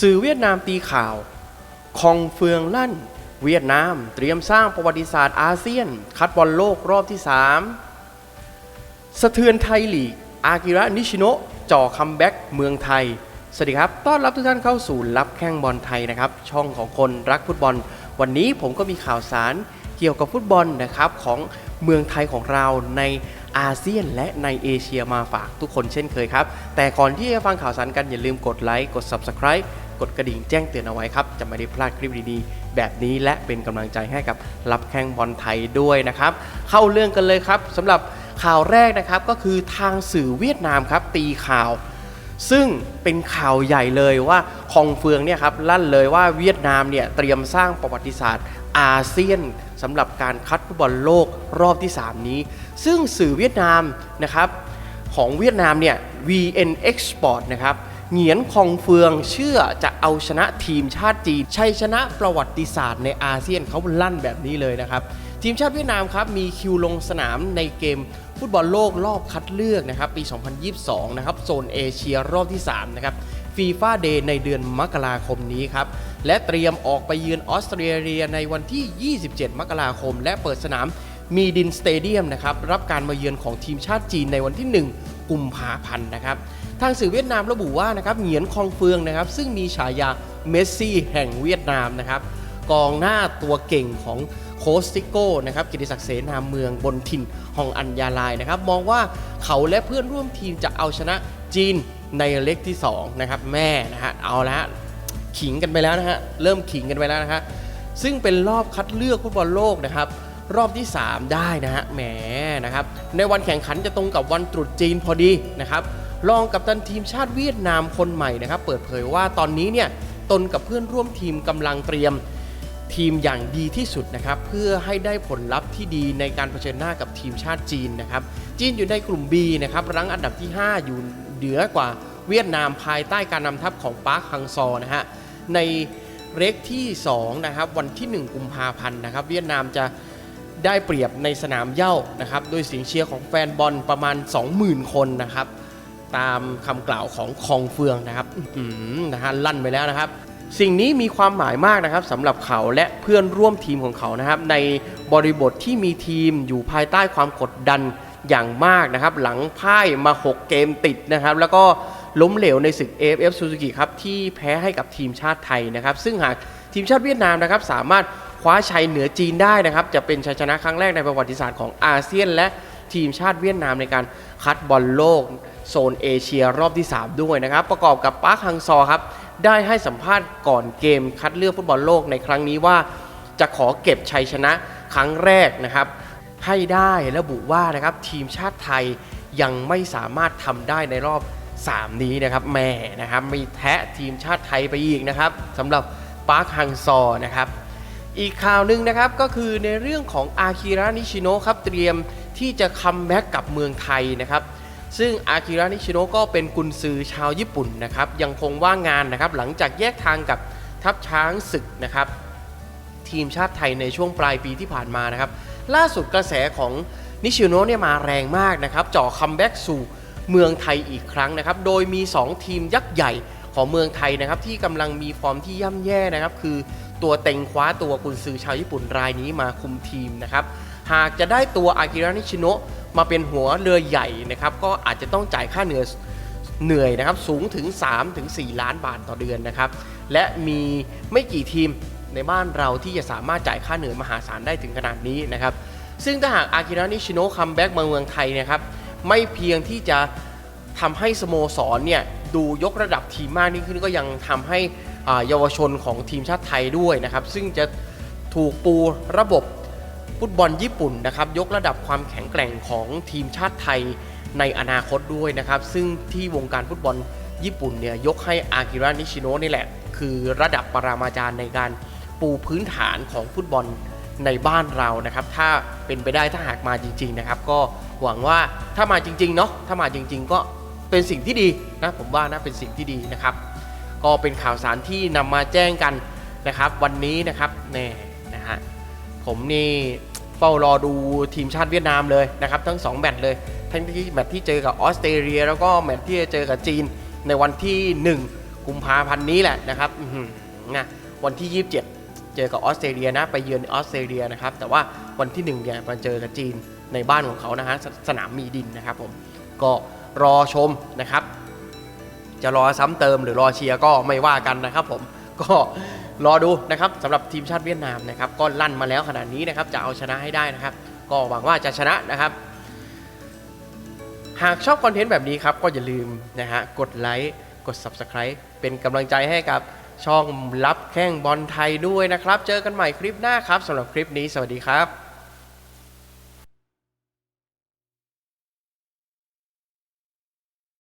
สื่อเวียดนามตีข่าวคองเฟืองลั่น เวียดนาม เตรียมสร้างประวัติศาสตร์อาเซียน คัดบอลโลกรอบที่ 3 สะเทือนไทยลีก อากิระนิชิโนะจ่อคัมแบ็กเมืองไทย สวัสดีครับ ต้อนรับทุกท่านเข้าสู่รับแข้งบอลไทยนะครับ ช่องของคนรักฟุตบอล วันนี้ผมก็มีข่าวสารเกี่ยวกับฟุตบอลนะครับของเมืองไทยของเราในอาเซียนและในเอเชียมาฝากทุกคนเช่นเคยครับ แต่ก่อนที่จะฟังข่าวสารกันอย่าลืมกดไลค์ กด Subscribe กดกระดิ่งแจ้งเตือนเอาไว้ครับ จะไม่ได้พลาดคลิปดีๆ แบบนี้และเป็นกำลังใจให้กับรับแข้งบอลไทยด้วยนะครับ เข้าเรื่องกันเลยครับสำหรับข่าวแรกนะครับก็คือทางสื่อเวียดนามครับ ตีข่าว ซึ่งเป็นข่าวใหญ่เลยว่าคองเฟืองเนี่ยครับลั่นเลยว่าเวียดนามเนี่ยเตรียมสร้างประวัติศาสตร์อาเซียนสำหรับการคัดฟุตบอลโลกรอบที่ 3 นี้ ซึ่งสื่อเวียดนามนะครับของเวียดนามเนี่ย VN Export นะครับ เหงียนคองเฟืองเชื่อจะเอาชนะทีมชาติจีนชัยชนะประวัติศาสตร์ในอาเซียนเขาลั่นแบบนี้เลยนะครับ ทีมชาติเวียดนามครับมีคิวลงสนามในเกมฟุตบอลโลกรอบคัดเลือกนะครับปี 2022 นะครับโซนเอเชียรอบที่ 3 นะครับฟีฟ่าเดย์ในเดือนมกราคมนี้ครับ และเตรียมออกไปเยือนออสเตรเลียในวันที่ 27 มกราคม และเปิดสนามมีดินสเตเดียมนะครับรับการมาเยือนของทีมชาติจีนในวันที่ 1 กุมภาพันธ์นะครับ ทางสื่อเวียดนามระบุว่านะครับเหงียนคองเฟืองนะครับ ซึ่งมีฉายาเมสซี่แห่งเวียดนามนะครับกองหน้าตัวเก่งของโคสติโก้นะครับกิติศักดิ์เสนาเมืองบนถิ่นฮองอัญญาลายนะครับ มองว่าเขาและเพื่อนร่วมทีมจะเอาชนะจีนในเล็กที่2นะครับแม่นะฮะเอาละฮะขิงกันไปแล้วนะฮะเริ่มขิงกันไปแล้วนะฮะซึ่งเป็นรอบคัดเลือกฟุตบอลโลกนะครับรอบที่ 3 ได้นะฮะแหมนะครับในวันแข่งขันจะตรงกับวันตรุษจีนพอดีนะครับ รองกัปตันทีมชาติเวียดนามคนใหม่นะครับ เปิดเผยว่าตอนนี้เนี่ยตนกับเพื่อนร่วมทีมกำลังเตรียมทีมอย่างดีที่สุดนะครับ เพื่อให้ได้ผลลัพธ์ที่ดีในการเผชิญหน้ากับทีมชาติจีนนะครับ จีนอยู่ในกลุ่ม B นะครับรั้งอันดับที่ 5 อยู่เหนือกว่าเวียดนามภายใต้การนำทัพของปาร์คฮังซอนะฮะในเรกที่2นะครับวันที่ 1 กุมภาพันธ์นะครับ เวียดนามจะได้เปรียบในสนามเย้านะครับโดยเสียงเชียร์ของแฟนบอลประมาณ 20,000 คนนะครับ ตามคำกล่าวของคองเฟืองนะครับนะฮะลั่นไปแล้วนะครับ สิ่งนี้มีความหมายมากนะครับสำหรับเขาและเพื่อนร่วมทีมของเขานะครับ ในบริบทที่มีทีมอยู่ภายใต้ความกดดันอย่างมากนะครับ หลังพ่ายมา 6 เกมติดนะครับ แล้วก็ล้มเหลวในศึก AFF Suzuki ครับที่แพ้ให้กับทีมชาติไทยนะครับ ซึ่งหากทีมชาติเวียดนามนะครับ สามารถคว้าชัยเหนือจีนได้นะครับ จะเป็นชัยชนะครั้งแรกในประวัติศาสตร์ของอาเซียน และทีมชาติเวียดนามในการคัดบอลโลก โซนเอเชียรอบที่ 3 ด้วยนะครับ ประกอบกับปาร์คฮังซอครับ ได้ให้สัมภาษณ์ก่อนเกมคัดเลือกฟุตบอลโลกในครั้งนี้ว่า จะขอเก็บชัยชนะครั้งแรกนะครับ ให้ได้ระบุว่านะครับทีมชาติไทยยังไม่สามารถทำได้ในรอบ 3 นี้นะครับแหม่นะครับมีแทะทีมชาติไทยไปอีกนะครับสำหรับปาร์คฮังซอนะครับอีกข่าวหนึ่งนะครับก็คือในเรื่องของอากิระนิชิโนะครับเตรียมที่จะคัมแบ็กกับเมืองไทยนะครับ ซึ่งอากิระนิชิโนก็เป็นกุนซือชาวญี่ปุ่นนะครับยังคงว่างงานนะครับหลังจากแยกทางกับทัพช้างศึกนะครับทีมชาติไทยในช่วงปลายปีที่ผ่านมานะครับล่าสุดกระแสของนิชิโนเนี่ยมาแรงมากนะครับจ่อคัมแบ็กสู่เมืองไทยอีกครั้งนะครับโดยมี 2 ทีมยักษ์ใหญ่ของเมืองไทยนะครับที่กำลังมีฟอร์มที่ย่ำแย่นะครับคือตัวเต็งคว้าตัวกุนซือชาวญี่ปุ่นรายนี้มาคุมทีมนะครับหากจะได้ตัวอากิระนิชิโนะ มาเป็นหัวเรือใหญ่นะครับก็อาจจะต้องจ่ายค่าเหนื่อยเหนื่อยนะครับสูงถึง 3-4 ล้านบาทต่อเดือนนะครับและมีไม่กี่ทีมในบ้านเราที่จะสามารถจ่ายค่าเหนื่อยมหาศาลได้ถึงขนาดนี้นะครับซึ่งถ้าหากอากิระนิชิโนะคัมแบ็กมาเมืองไทยนะครับไม่เพียงที่จะทำให้สโมสรเนี่ยดูยกระดับทีมมากยิ่งขึ้นก็ยังทำให้เยาวชนของทีมชาติไทยด้วยนะครับซึ่งจะถูกปูระบบ ฟุตบอลญี่ปุ่นนะครับยกระดับความแข็งแกร่งของทีมชาติไทยในอนาคตด้วยนะครับซึ่งที่วงการฟุตบอลญี่ปุ่นเนี่ยยกให้อากิระนิชิโนะนี่แหละ คือระดับปรามาจารย์ในการปูพื้นฐานของฟุตบอลในบ้านเรานะครับ ถ้าเป็นไปได้ถ้าหากมาจริง ๆนะครับ ก็หวังว่าถ้ามาจริงๆเนาะถ้ามาจริง ๆ ก็เป็นสิ่งที่ดีนะผมว่านะเป็นสิ่งที่ดีนะครับ ก็เป็นข่าวสารที่นำมาแจ้งกันนะครับ วันนี้นะครับแน่นะฮะผมนี่ เฝ้ารอดูทีมชาติเวียดนามเลยนะครับ ทั้ง 2 แมตช์เลย ทั้งที่แมตช์ที่เจอกับออสเตรเลีย แล้วก็แมตช์ที่จะเจอกับจีนในวันที่ 1 กุมภาพันธ์นี้แหละนะครับนะวันที่ 27 เจอกับออสเตรเลียนะไปเยือนออสเตรเลียนะครับแต่ว่าวันที่1เนี่ยมาเจอกับจีนในบ้านของเขานะฮะสสนามมีดินนะครับผมก็รอชมนะครับ จะรอซ้ำเติมหรือรอเชียร์ก็ไม่ว่ากันนะครับผมก็ รอดูนะครับสำหรับทีมชาติเวียดนามนะครับก็ลั่นมาแล้วขนาดนี้นะครับจะเอาชนะให้ได้นะครับ ก็หวังว่าจะชนะนะครับ หากชอบคอนเทนต์แบบนี้ครับก็อย่าลืมนะฮะกดไลค์กด Subscribe เป็นกำลังใจให้กับช่องรับแข้งบอลไทยด้วยนะครับ เจอกันใหม่คลิปหน้าครับสำหรับคลิปนี้สวัสดีครับ